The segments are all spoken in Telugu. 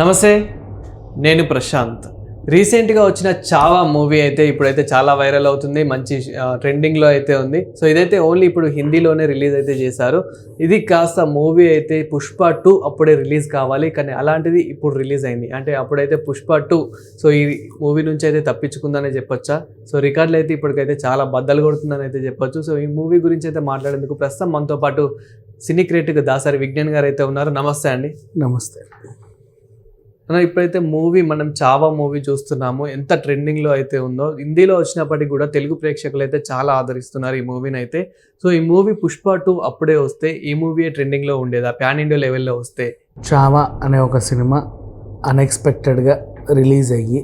నమస్తే నేను ప్రశాంత్. రీసెంట్గా వచ్చిన చావా మూవీ అయితే ఇప్పుడైతే చాలా వైరల్ అవుతుంది మంచి ట్రెండింగ్లో అయితే ఉంది. సో ఇదైతే ఓన్లీ ఇప్పుడు హిందీలోనే రిలీజ్ అయితే చేశారు. ఇది కాస్త మూవీ అయితే పుష్ప టూ అప్పుడే రిలీజ్ కావాలి కానీ అలాంటిది ఇప్పుడు రిలీజ్ అయింది. అంటే అప్పుడైతే పుష్ప టూ సో ఈ మూవీ నుంచి అయితే తప్పించుకుందనే చెప్పొచ్చా? సో రికార్డులు అయితే ఇప్పటికైతే చాలా బద్దలు కొడుతుందని అయితే చెప్పొచ్చు. సో ఈ మూవీ గురించి అయితే మాట్లాడేందుకు ప్రస్తుతం మనతో పాటు సినీ క్రియేటివ్ దాసరి విజ్ఞాన్ గారు అయితే ఉన్నారు. నమస్తే అండి. నమస్తే ఇప్పుడైతే మూవీ మనం చావా మూవీ చూస్తున్నాము ఎంత ట్రెండింగ్లో అయితే ఉందో హిందీలో వచ్చినప్పటికీ కూడా తెలుగు ప్రేక్షకులు అయితే చాలా ఆదరిస్తున్నారు ఈ మూవీని అయితే. సో ఈ మూవీ పుష్ప టూ అప్పుడే వస్తే ఈ మూవీ ట్రెండింగ్లో ఉండేదా? ప్యాన్ ఇండియా లెవెల్లో వస్తే. చావా అనే ఒక సినిమా అన్ఎక్స్పెక్టెడ్గా రిలీజ్ అయ్యి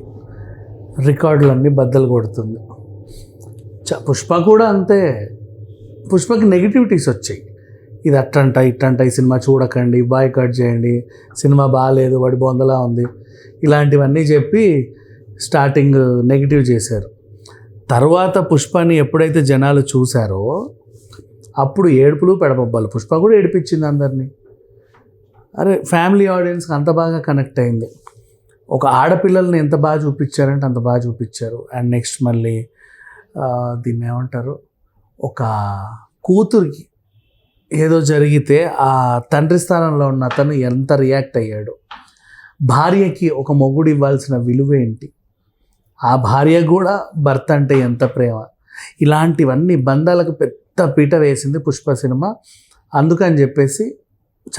రికార్డులన్నీ బద్దలు కొడుతుంది. పుష్ప కూడా అంతే. పుష్పకి నెగిటివిటీస్ వచ్చాయి. ఇది అట్టంట ఇట్టంట ఈ సినిమా చూడకండి బాయ్ కట్ చేయండి సినిమా బాగాలేదు వాడి బొందలా ఉంది. ఇలాంటివన్నీ చెప్పి స్టార్టింగ్ నెగిటివ్ చేశారు. తర్వాత పుష్పని ఎప్పుడైతే జనాలు చూశారో అప్పుడు ఏడుపులు పెడబొబ్బాలు. పుష్ప కూడా ఏడిపించింది అందరినీ. అరే ఫ్యామిలీ ఆడియన్స్కి అంత బాగా కనెక్ట్ అయింది. ఒక ఆడపిల్లల్ని ఎంత బాగా చూపించారంటే అంత బాగా చూపించారు. అండ్ నెక్స్ట్ మళ్ళీ దీన్ని ఏమంటారు? ఒక కూతురికి ఏదో జరిగితే ఆ తండ్రి స్థానంలో ఉన్న అతను ఎంత రియాక్ట్ అయ్యాడు? భార్యకి ఒక మొగుడు ఇవ్వాల్సిన విలువ ఏంటి? ఆ భార్య కూడా భర్త అంటే ఎంత ప్రేమ? ఇలాంటివన్నీ బంధాలకు పెద్ద పీట వేసింది పుష్ప సినిమా. అందుకని చెప్పేసి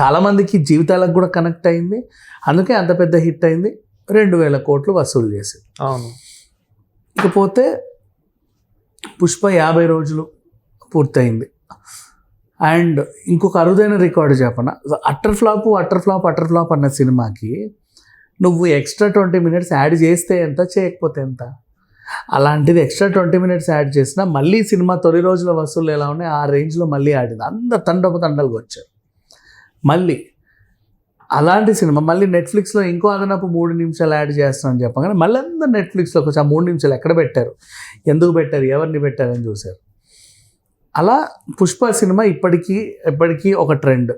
చాలామందికి జీవితాలకు కూడా కనెక్ట్ అయింది. అందుకే అంత పెద్ద హిట్ అయింది. రెండు వేల కోట్లు వసూలు చేసింది. అవును. ఇకపోతే పుష్ప యాభై రోజులు పూర్తయింది. అండ్ ఇంకొక అరుదైన రికార్డు చెప్పన. Utter flop utter flop utter flop అన్న సినిమాకి నువ్వు ఎక్స్ట్రా ట్వంటీ మినిట్స్ యాడ్ చేస్తే ఎంత చేయకపోతే ఎంత? అలాంటిది ఎక్స్ట్రా ట్వంటీ మినిట్స్ యాడ్ చేసినా మళ్ళీ సినిమా తొలి రోజుల వసూలు ఎలా ఉన్నాయి ఆ రేంజ్లో మళ్ళీ ఆడింది అందరు తండపు తండలుగా వచ్చారు. మళ్ళీ అలాంటి సినిమా మళ్ళీ నెట్ఫ్లిక్స్లో ఇంకో అదనపు మూడు నిమిషాలు యాడ్ చేస్తామని చెప్పగానే మళ్ళీ అందరు నెట్ఫ్లిక్స్లోకి వచ్చి ఆ మూడు నిమిషాలు ఎక్కడ పెట్టారు? ఎందుకు పెట్టారు? ఎవరిని పెట్టారని చూశారు? అలా పుష్ప సినిమా ఇప్పటికీ ఎప్పటికీ ఒక ట్రెండ్.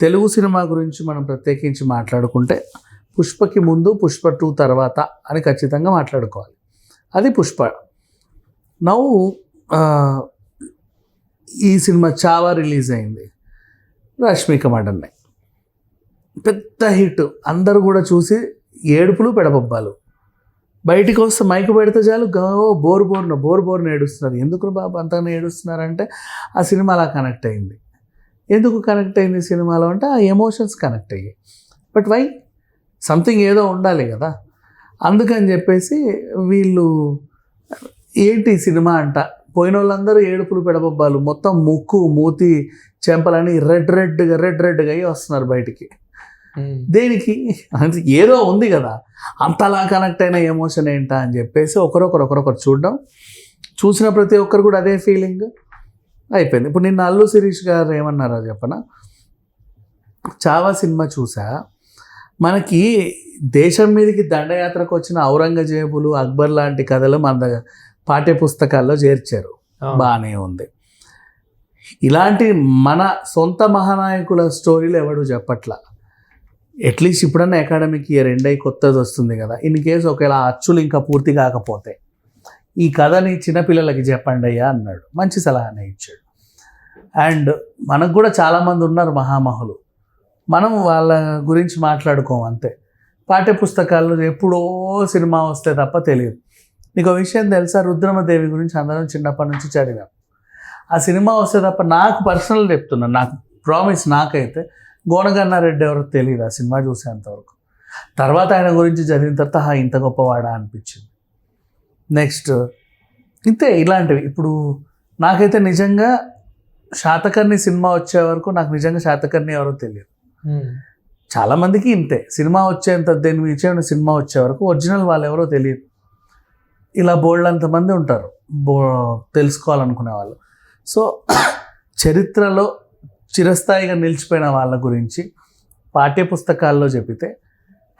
తెలుగు సినిమా గురించి మనం ప్రత్యేకించి మాట్లాడుకుంటే పుష్పకి ముందు పుష్ప టూ తర్వాత అని ఖచ్చితంగా మాట్లాడుకోవాలి. అది పుష్ప. నవ్వు ఈ సినిమా చావా రిలీజ్ అయింది. రష్మిక మడన్నే పెద్ద హిట్. అందరూ కూడా చూసి ఏడుపులు పెడబొబ్బాలు. బయటికి వస్తే మైక్ పెడితే చాలు. గో బోర్ బోర్న బోర్ బోర్న ఏడుస్తున్నారు. ఎందుకు బాబు అంతగానే ఏడుస్తున్నారంటే ఆ సినిమా అలా కనెక్ట్ అయింది. ఎందుకు కనెక్ట్ అయింది సినిమాలో అంటే ఆ ఎమోషన్స్ కనెక్ట్ అయ్యాయి. బట్ వై సంథింగ్ ఏదో ఉండాలి కదా. అందుకని చెప్పేసి వీళ్ళు ఏంటి సినిమా అంట? పోయిన వాళ్ళందరూ ఏడుపులు పెడబబ్బాలు. మొత్తం ముక్కు మూతి చెంపలని రెడ్ రెడ్గా రెడ్ రెడ్గా అయ్యి వస్తున్నారు బయటికి. దేనికి? అంటే ఏదో ఉంది కదా. అంతలా కనెక్ట్ అయిన ఎమోషన్ ఏంటా అని చెప్పేసి ఒకరొకరు ఒకరొకరు చూడడం. చూసిన ప్రతి ఒక్కరు కూడా అదే ఫీలింగ్ అయిపోయింది. ఇప్పుడు నిన్న అల్లు శిరీష్ గారు ఏమన్నారో చెప్పనా? చావా సినిమా చూసా. మనకి దేశం మీదకి దండయాత్రకు వచ్చిన ఔరంగజేబులు అక్బర్ లాంటి కథలు మన పాఠ్య పుస్తకాల్లో చేర్చారు. బాగానే ఉంది. ఇలాంటి మన సొంత మహానాయకుల స్టోరీలు ఎవడు చెప్పట్లా? అట్లీస్ట్ ఇప్పుడన్నా అకాడమిక్ ఇయర్ ఎండ్ అయి కొత్తది వస్తుంది కదా. ఇన్ కేసు ఒకవేళ అచ్చులు ఇంకా పూర్తి కాకపోతే ఈ కథని చిన్నపిల్లలకి చెప్పండి అయ్యా అన్నాడు. మంచి సలహానే ఇచ్చాడు. అండ్ మనకు కూడా చాలామంది ఉన్నారు మహామహులు. మనం వాళ్ళ గురించి మాట్లాడుకోం అంతే. పాఠ్య పుస్తకాలు ఎప్పుడో సినిమా వస్తే తప్ప తెలియదు. నీకు ఒక విషయం తెలుసా? రుద్రమదేవి గురించి అందరం చిన్నప్పటి నుంచి చదివాం. ఆ సినిమా వస్తే తప్ప నాకు పర్సనల్ చెప్తున్నాను నాకు ప్రామిస్ నాకైతే గోనగన్నారెడ్డి ఎవరో తెలియదు ఆ సినిమా చూసేంతవరకు తర్వాత ఆయన గురించి చదివిన తర్వాత "హా, ఇంత గొప్పవాడా అనిపించింది. నెక్స్ట్ ఇంతే ఇలాంటివి. ఇప్పుడు నాకైతే నిజంగా శాతకర్ణి సినిమా వచ్చే వరకు నాకు నిజంగా శాతకర్ణి ఎవరో తెలియదు చాలామందికి ఇంతే. సినిమా వచ్చేంత దేని విషయం సినిమా వచ్చే వరకు ఒరిజినల్ వాళ్ళు ఎవరో తెలియదు ఇలా బోల్డ్ అంతమంది ఉంటారు. బో తెలుసుకోవాలనుకునే వాళ్ళు. సో చరిత్రలో చిరస్థాయిగా నిలిచిపోయిన వాళ్ళ గురించి పాఠ్య పుస్తకాల్లో చెబితే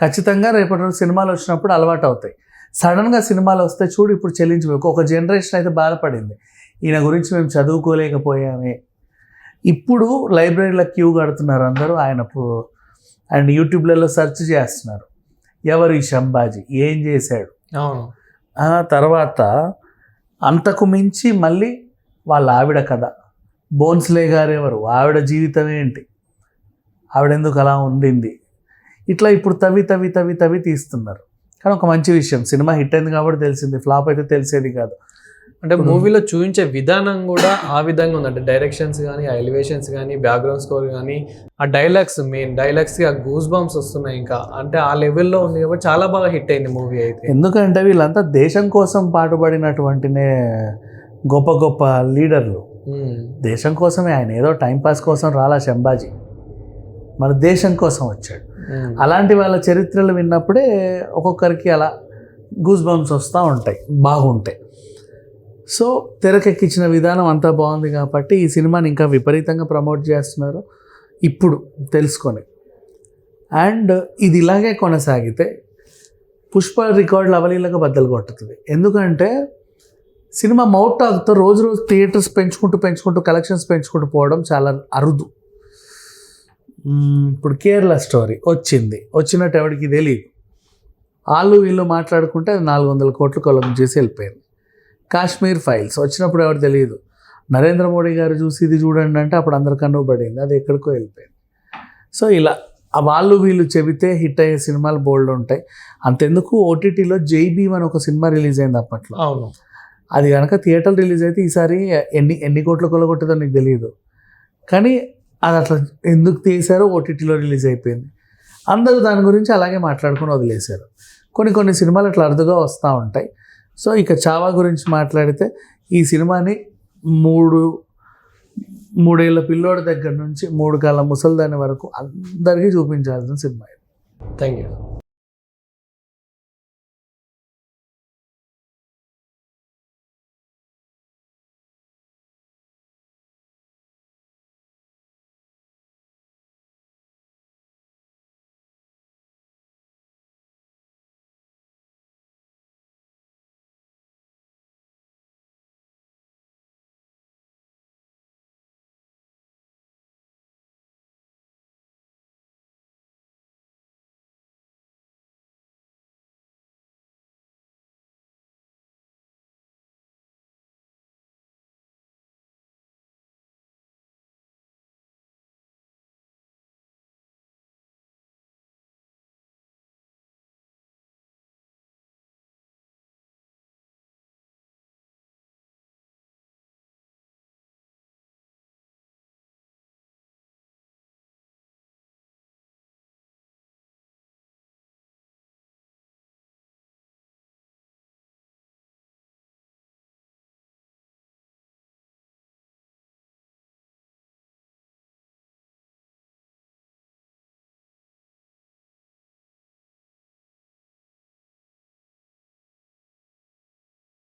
ఖచ్చితంగా రేపటి రోజు సినిమాలు వచ్చినప్పుడు అలవాటు అవుతాయి. సడన్గా సినిమాలు వస్తే చూడు ఇప్పుడు చెల్లించిపోయి ఒక జనరేషన్ అయితే బాధపడింది. ఈయన గురించి మేము చదువుకోలేకపోయామే. ఇప్పుడు లైబ్రరీలో క్యూ కడుతున్నారు అందరూ ఆయన అండ్ యూట్యూబ్లలో సెర్చ్ చేస్తున్నారు. ఎవరు ఈ శంభాజీ? ఏం చేశాడు? అవును. ఆ తర్వాత అంతకు మించి మళ్ళీ వాళ్ళ ఆవిడ కథ. బోన్స్లే గారు ఎవరు? ఆవిడ జీవితం ఏంటి? ఆవిడ ఎందుకు అలా ఉండింది? ఇట్లా ఇప్పుడు తవి తవి తవి తవి తీస్తున్నారు. కానీ ఒక మంచి విషయం సినిమా హిట్ అయింది కాబట్టి తెలిసింది ఫ్లాప్ అయితే తెలిసేది కాదు. అంటే మూవీలో చూపించే విధానం కూడా ఆ విధంగా ఉంది. అంటే డైరెక్షన్స్ కానీ ఆ ఎలివేషన్స్ కానీ బ్యాక్గ్రౌండ్ స్కోర్ కానీ ఆ డైలాగ్స్ మెయిన్ డైలాగ్స్కి ఆ గూస్ బాంబ్స్ వస్తున్నాయి ఇంకా. అంటే ఆ లెవెల్లో ఉంది కాబట్టి చాలా బాగా హిట్ అయింది మూవీ అయితే. ఎందుకంటే వీళ్ళంతా దేశం కోసం పాటుపడినటువంటినే గొప్ప గొప్ప లీడర్లు. దేశం కోసమే ఆయన ఏదో టైంపాస్ కోసం రాలా శంభాజీ. మన దేశం కోసం వచ్చాడు. ఉమ్. అలాంటి వాళ్ళ చరిత్రలు విన్నప్పుడే ఒక్కొక్కరికి అలా గూస్ బంప్స్ వస్తూ ఉంటాయి బాగుంటాయి. సో తెరకెక్కించిన విధానం అంతా బాగుంది కాబట్టి ఈ సినిమాని ఇంకా విపరీతంగా ప్రమోట్ చేస్తున్నారు. ఇప్పుడు తెలుసుకొని. అండ్ ఇది ఇలాగే కొనసాగితే పుష్ప రికార్డులు అవలీలగా బద్దలు కొట్టుతుంది. ఎందుకంటే సినిమా మౌట్ టాక్తో రోజు రోజు థియేటర్స్ పెంచుకుంటూ పెంచుకుంటూ కలెక్షన్స్ పెంచుకుంటూ పోవడం చాలా అరుదు. ఇప్పుడు కేరళ స్టోరీ వచ్చింది. వచ్చినట్టు ఎవరికి తెలియదు వాళ్ళు వీళ్ళు మాట్లాడుకుంటే అది నాలుగు వందల కోట్లు కొలం చేసి వెళ్ళిపోయింది. కాశ్మీర్ ఫైల్స్ వచ్చినప్పుడు ఎవరు తెలియదు నరేంద్ర మోడీ గారు చూసి ఇది చూడండి అంటే అప్పుడు అందరు కన్ను పడింది. అది ఎక్కడికో వెళ్ళిపోయింది. సో ఇలా ఆ వాళ్ళు వీళ్ళు చెబితే హిట్ అయ్యే సినిమాలు బోల్డ్ ఉంటాయి. అంతెందుకు ఓటీటీలో జై భీమ్ అని ఒక సినిమా రిలీజ్ అయింది అప్పట్లో. అవును. అది కనుక థియేటర్ రిలీజ్ అయితే ఈసారి ఎన్ని ఎన్ని కోట్లు కొలగొట్టదో నీకు తెలియదు కానీ అది అట్లా ఎందుకు తీశారో ఓటీటీలో రిలీజ్ అయిపోయింది. అందరూ దాని గురించి అలాగే మాట్లాడుకుని వదిలేశారు. కొన్ని కొన్ని సినిమాలు అట్లా అరుదుగా వస్తూ ఉంటాయి. సో ఇక చావా గురించి మాట్లాడితే ఈ సినిమాని మూడు మూడేళ్ళ పిల్లోడి దగ్గర నుంచి మూడు కాళ్ళ ముసలిదాని వరకు అందరికీ చూపించాల్సిన సినిమా థ్యాంక్ యూ